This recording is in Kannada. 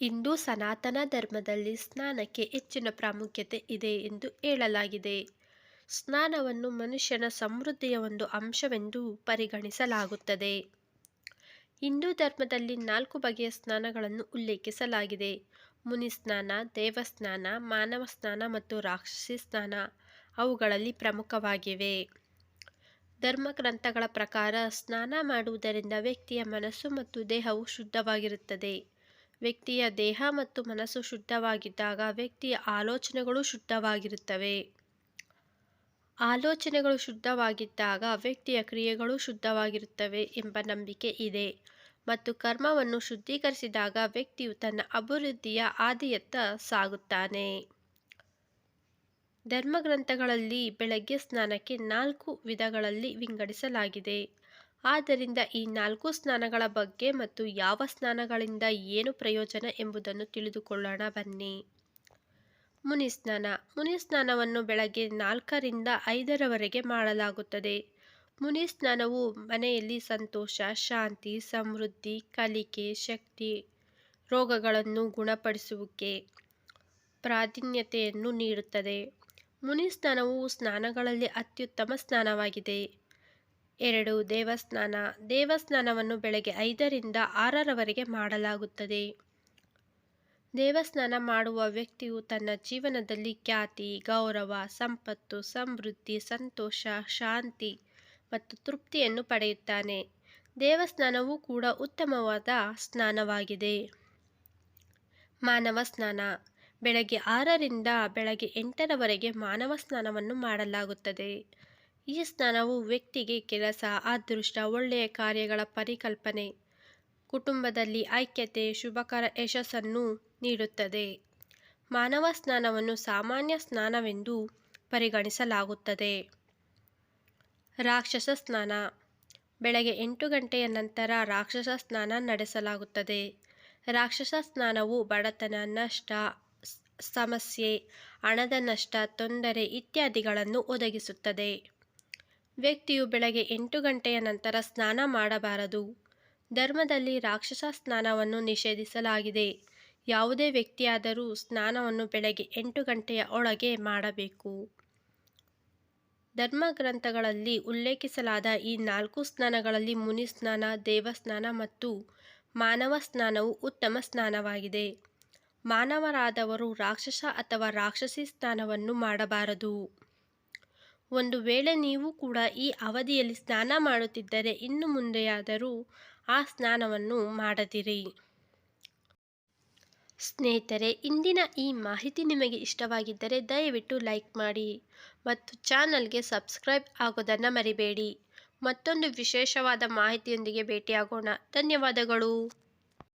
ಹಿಂದೂ ಸನಾತನ ಧರ್ಮದಲ್ಲಿ ಸ್ನಾನಕ್ಕೆ ಹೆಚ್ಚಿನ ಪ್ರಾಮುಖ್ಯತೆ ಇದೆ ಎಂದು ಹೇಳಲಾಗಿದೆ. ಸ್ನಾನವನ್ನು ಮನುಷ್ಯನ ಸಮೃದ್ಧಿಯ ಒಂದು ಅಂಶವೆಂದು ಪರಿಗಣಿಸಲಾಗುತ್ತದೆ. ಹಿಂದೂ ಧರ್ಮದಲ್ಲಿ ನಾಲ್ಕು ಬಗೆಯ ಸ್ನಾನಗಳನ್ನು ಉಲ್ಲೇಖಿಸಲಾಗಿದೆ. ಮುನಿ ಸ್ನಾನ ದೇವಸ್ನಾನ, ಮಾನವ ಸ್ನಾನ ಮತ್ತು ರಾಕ್ಷಸಿ ಸ್ನಾನ ಅವುಗಳಲ್ಲಿ ಪ್ರಮುಖವಾಗಿವೆ. ಧರ್ಮ ಗ್ರಂಥಗಳ ಪ್ರಕಾರ ಸ್ನಾನ ಮಾಡುವುದರಿಂದ ವ್ಯಕ್ತಿಯ ಮನಸ್ಸು ಮತ್ತು ದೇಹವು ಶುದ್ಧವಾಗಿರುತ್ತದೆ. ವ್ಯಕ್ತಿಯ ದೇಹ ಮತ್ತು ಮನಸ್ಸು ಶುದ್ಧವಾಗಿದ್ದಾಗ ವ್ಯಕ್ತಿಯ ಆಲೋಚನೆಗಳು ಶುದ್ಧವಾಗಿರುತ್ತವೆ. ಆಲೋಚನೆಗಳು ಶುದ್ಧವಾಗಿದ್ದಾಗ ವ್ಯಕ್ತಿಯ ಕ್ರಿಯೆಗಳು ಶುದ್ಧವಾಗಿರುತ್ತವೆ ಎಂಬ ನಂಬಿಕೆ ಇದೆ ಮತ್ತು ಕರ್ಮವನ್ನು ಶುದ್ಧೀಕರಿಸಿದಾಗ ವ್ಯಕ್ತಿಯು ತನ್ನ ಅಭಿವೃದ್ಧಿಯ ಆದಿಯತ್ತ ಸಾಗುತ್ತಾನೆ. ಧರ್ಮಗ್ರಂಥಗಳಲ್ಲಿ ಬೆಳಗ್ಗೆ ಸ್ನಾನಕ್ಕೆ ನಾಲ್ಕು ವಿಧಗಳಲ್ಲಿ ವಿಂಗಡಿಸಲಾಗಿದೆ. ಆದ್ದರಿಂದ ಈ ನಾಲ್ಕು ಸ್ನಾನಗಳ ಬಗ್ಗೆ ಮತ್ತು ಯಾವ ಸ್ನಾನಗಳಿಂದ ಏನು ಪ್ರಯೋಜನ ಎಂಬುದನ್ನು ತಿಳಿದುಕೊಳ್ಳೋಣ ಬನ್ನಿ. ಮುನಿ ಸ್ನಾನ ಮುನಿ ಸ್ನಾನವನ್ನು ಬೆಳಗ್ಗೆ ನಾಲ್ಕರಿಂದ ಐದರವರೆಗೆ ಮಾಡಲಾಗುತ್ತದೆ. ಮುನಿ ಸ್ನಾನವು ಮನೆಯಲ್ಲಿ ಸಂತೋಷ, ಶಾಂತಿ, ಸಮೃದ್ಧಿ, ಕಲಿಕೆ, ಶಕ್ತಿ, ರೋಗಗಳನ್ನು ಗುಣಪಡಿಸುವಿಕೆ ಪ್ರಾಧಾನ್ಯತೆಯನ್ನು ನೀಡುತ್ತದೆ. ಮುನಿ ಸ್ನಾನವು ಸ್ನಾನಗಳಲ್ಲಿ ಅತ್ಯುತ್ತಮ ಸ್ನಾನವಾಗಿದೆ. ಎರಡು ದೇವಸ್ನಾನ ದೇವಸ್ನಾನವನ್ನು ಬೆಳಗ್ಗೆ ಐದರಿಂದ ಆರರವರೆಗೆ ಮಾಡಲಾಗುತ್ತದೆ. ದೇವಸ್ನಾನ ಮಾಡುವ ವ್ಯಕ್ತಿಯು ತನ್ನ ಜೀವನದಲ್ಲಿ ಖ್ಯಾತಿ, ಗೌರವ, ಸಂಪತ್ತು, ಸಮೃದ್ಧಿ, ಸಂತೋಷ, ಶಾಂತಿ ಮತ್ತು ತೃಪ್ತಿಯನ್ನು ಪಡೆಯುತ್ತಾನೆ. ದೇವಸ್ನಾನವು ಕೂಡ ಉತ್ತಮವಾದ ಸ್ನಾನವಾಗಿದೆ. ಮಾನವ ಸ್ನಾನ ಬೆಳಗ್ಗೆ ಆರರಿಂದ ಬೆಳಗ್ಗೆ ಎಂಟರವರೆಗೆ ಮಾನವ ಸ್ನಾನವನ್ನು ಮಾಡಲಾಗುತ್ತದೆ. ಈ ಸ್ನಾನವು ವ್ಯಕ್ತಿಗೆ ಕೆಲಸ, ಅದೃಷ್ಟ, ಒಳ್ಳೆಯ ಕಾರ್ಯಗಳ ಪರಿಕಲ್ಪನೆ, ಕುಟುಂಬದಲ್ಲಿ ಐಕ್ಯತೆ, ಶುಭಕರ ಯಶಸ್ಸನ್ನು ನೀಡುತ್ತದೆ. ಮಾನವ ಸ್ನಾನವನ್ನು ಸಾಮಾನ್ಯ ಸ್ನಾನವೆಂದು ಪರಿಗಣಿಸಲಾಗುತ್ತದೆ. ರಾಕ್ಷಸ ಸ್ನಾನ ಬೆಳಗ್ಗೆ ಎಂಟು ಗಂಟೆಯ ನಂತರ ರಾಕ್ಷಸ ಸ್ನಾನ ನಡೆಸಲಾಗುತ್ತದೆ. ರಾಕ್ಷಸ ಸ್ನಾನವು ಬಡತನ, ನಷ್ಟ, ಸಮಸ್ಯೆ, ಹಣದ ನಷ್ಟ, ತೊಂದರೆ ಇತ್ಯಾದಿಗಳನ್ನು ಒದಗಿಸುತ್ತದೆ. ವ್ಯಕ್ತಿಯು ಬೆಳಗ್ಗೆ ಎಂಟು ಗಂಟೆಯ ನಂತರ ಸ್ನಾನ ಮಾಡಬಾರದು. ಧರ್ಮದಲ್ಲಿ ರಾಕ್ಷಸ ಸ್ನಾನವನ್ನು ನಿಷೇಧಿಸಲಾಗಿದೆ. ಯಾವುದೇ ವ್ಯಕ್ತಿಯಾದರೂ ಸ್ನಾನವನ್ನು ಬೆಳಗ್ಗೆ ಎಂಟು ಗಂಟೆಯ ಒಳಗೆ ಮಾಡಬೇಕು. ಧರ್ಮಗ್ರಂಥಗಳಲ್ಲಿ ಉಲ್ಲೇಖಿಸಲಾದ ಈ ನಾಲ್ಕು ಸ್ನಾನಗಳಲ್ಲಿ ಮುನಿ ಸ್ನಾನ ದೇವಸ್ನಾನ ಮತ್ತು ಮಾನವ ಸ್ನಾನವು ಉತ್ತಮ ಸ್ನಾನವಾಗಿದೆ. ಮಾನವರಾದವರು ರಾಕ್ಷಸ ಅಥವಾ ರಾಕ್ಷಸಿ ಸ್ನಾನವನ್ನು ಮಾಡಬಾರದು. ಒಂದು ವೇಳೆ ನೀವು ಕೂಡ ಈ ಅವಧಿಯಲ್ಲಿ ಸ್ನಾನ ಮಾಡುತ್ತಿದ್ದರೆ ಇನ್ನು ಮುಂದೆಯಾದರೂ ಆ ಸ್ನಾನವನ್ನು ಮಾಡದಿರಿ. ಸ್ನೇಹಿತರೆ, ಇಂದಿನ ಈ ಮಾಹಿತಿ ನಿಮಗೆ ಇಷ್ಟವಾಗಿದ್ದರೆ ದಯವಿಟ್ಟು ಲೈಕ್ ಮಾಡಿ ಮತ್ತು ಚಾನಲ್ಗೆ ಸಬ್ಸ್ಕ್ರೈಬ್ ಆಗೋದನ್ನು ಮರಿಬೇಡಿ. ಮತ್ತೊಂದು ವಿಶೇಷವಾದ ಮಾಹಿತಿಯೊಂದಿಗೆ ಭೇಟಿಯಾಗೋಣ ಧನ್ಯವಾದಗಳು.